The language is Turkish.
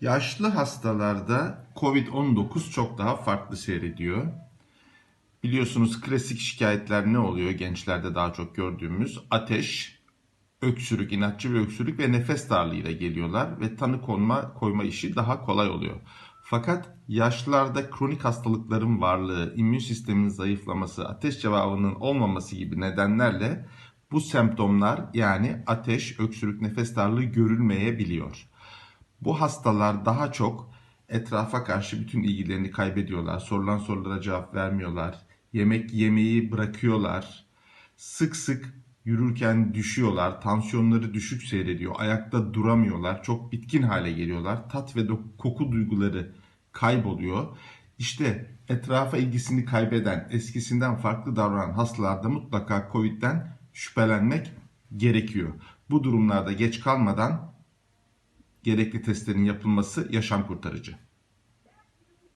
Yaşlı hastalarda COVID-19 çok daha farklı seyrediyor. Biliyorsunuz klasik şikayetler ne oluyor gençlerde daha çok gördüğümüz? Ateş, öksürük, inatçı bir öksürük ve nefes darlığıyla geliyorlar ve tanı konma koyma işi daha kolay oluyor. Fakat yaşlılarda kronik hastalıkların varlığı, immün sistemin zayıflaması, ateş cevabının olmaması gibi nedenlerle bu semptomlar yani ateş, öksürük, nefes darlığı görülmeyebiliyor. Bu hastalar daha çok etrafa karşı bütün ilgilerini kaybediyorlar. Sorulan sorulara cevap vermiyorlar. Yemek yemeyi bırakıyorlar. Sık sık yürürken düşüyorlar. Tansiyonları düşük seyrediyor. Ayakta duramıyorlar. Çok bitkin hale geliyorlar. Tat ve koku duyguları kayboluyor. İşte etrafa ilgisini kaybeden, eskisinden farklı davranan hastalarda mutlaka COVID'den şüphelenmek gerekiyor. Bu durumlarda geç kalmadan gerekli testlerin yapılması yaşam kurtarıcı.